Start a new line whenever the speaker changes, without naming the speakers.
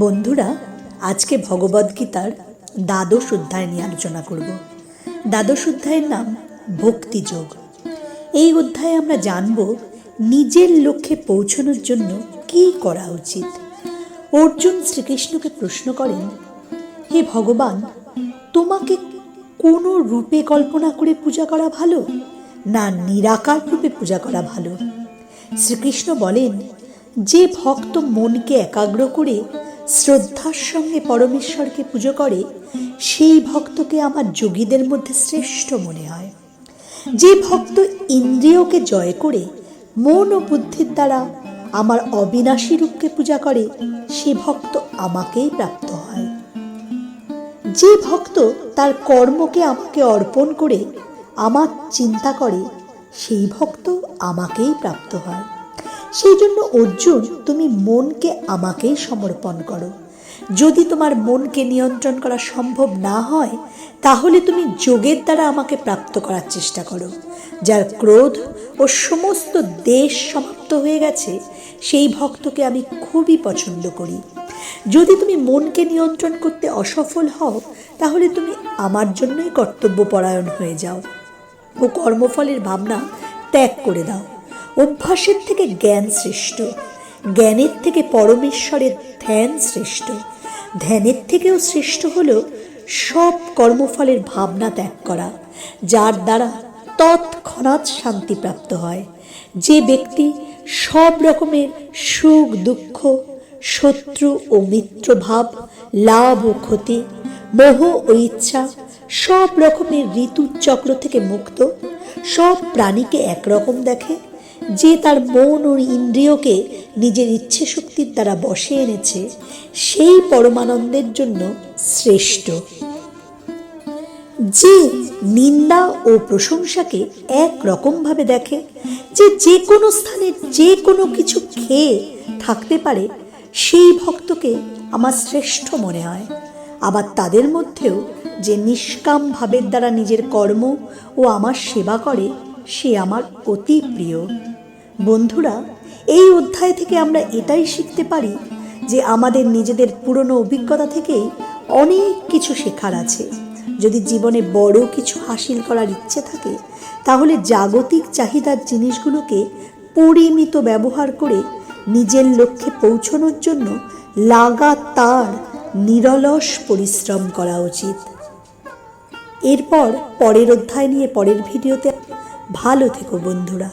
বন্ধুরা, আজকে ভগবদ্গীতার দ্বাদশ অধ্যায় নিয়ে আলোচনা করব। দ্বাদশ অধ্যায়ের নাম ভক্তিযোগ এই অধ্যায়ে আমরা জানব নিজের লক্ষ্যে পৌঁছানোর জন্য কী করা উচিত। অর্জুন শ্রীকৃষ্ণকে প্রশ্ন করেন, হে ভগবান, তোমাকে কোনো রূপে কল্পনা করে পূজা করা ভালো, না নিরাকার রূপে পূজা করা ভালো? শ্রীকৃষ্ণ বলেন, যে ভক্ত মনকে একাগ্র করে শ্রদ্ধার সঙ্গে পরমেশ্বরকে পুজো করে, সেই ভক্তকে আমার যোগীদের মধ্যে শ্রেষ্ঠ মনে হয়। যে ভক্ত ইন্দ্রিয়কে জয় করে, মন ও বুদ্ধির দ্বারা আমার অবিনাশী রূপকে পূজা করে, সে ভক্ত আমাকেই প্রাপ্ত হয়। যে ভক্ত তার কর্মকে আমাকে অর্পণ করে, আমার চিন্তা করে, সেই ভক্ত আমাকেই প্রাপ্ত হয়। সেই জন্য অর্জুন, তুমি মনকে আমাকেই সমর্পণ করো। যদি তোমার মনকে নিয়ন্ত্রণ করা সম্ভব না হয়, তাহলে তুমি যোগের দ্বারা আমাকে প্রাপ্ত করার চেষ্টা করো। যার ক্রোধ ও সমস্ত দেশ সমাপ্ত হয়ে গেছে, সেই ভক্তকে আমি খুবই পছন্দ করি। যদি তুমি মনকে নিয়ন্ত্রণ করতে অসফল হও, তাহলে তুমি আমার জন্যই কর্তব্যপরায়ণ হয়ে যাও। ও কর্মফলের ভাবনা ত্যাগ করে দাও। অভ্যাসের থেকে জ্ঞান শ্রেষ্ঠ, জ্ঞানের থেকে পরমেশ্বরের ধ্যান শ্রেষ্ঠ, ধ্যানের থেকেও শ্রেষ্ঠ হল সব কর্মফলের ভাবনা ত্যাগ করা, যার দ্বারা তৎক্ষণাৎ শান্তি প্রাপ্ত হয়। যে ব্যক্তি সব রকমের সুখ, দুঃখ, শত্রু ও মিত্র ভাব, লাভ ও ক্ষতি, মোহ ও ইচ্ছা সব রকমের ঋতুর চক্র থেকে মুক্ত, সব প্রাণীকে একরকম দেখে যে তার মন ও ইন্দ্রিয়কে নিজের ইচ্ছে শক্তির দ্বারা বসে এনেছে, সেই পরমানন্দের জন্য শ্রেষ্ঠ। যে নিন্দা ও প্রশংসাকে এক রকমভাবে দেখে, যে যে কোনো স্থানে যে কোনো কিছু খেয়ে থাকতে পারে, সেই ভক্তকে আমার শ্রেষ্ঠ মনে হয়। আবার তাদের মধ্যেও যে নিষ্কাম ভাবের দ্বারা নিজের কর্ম ও আমার সেবা করে, সে আমার অতি প্রিয়। বন্ধুরা, এই অধ্যায় থেকে আমরা এটাই শিখতে পারি যে আমাদের নিজেদের পুরনো অভিজ্ঞতা থেকেই অনেক কিছু শেখার আছে। যদি জীবনে বড় কিছু হাসিল করার ইচ্ছে থাকে, তাহলে জাগতিক চাহিদার জিনিসগুলোকে পরিমিত ব্যবহার করে নিজের লক্ষ্যে পৌঁছানোর জন্য লাগাতার নিরলস পরিশ্রম করা উচিত। এরপর পরের অধ্যায় নিয়ে পরের ভিডিওতে, ভালো থেকো বন্ধুরা।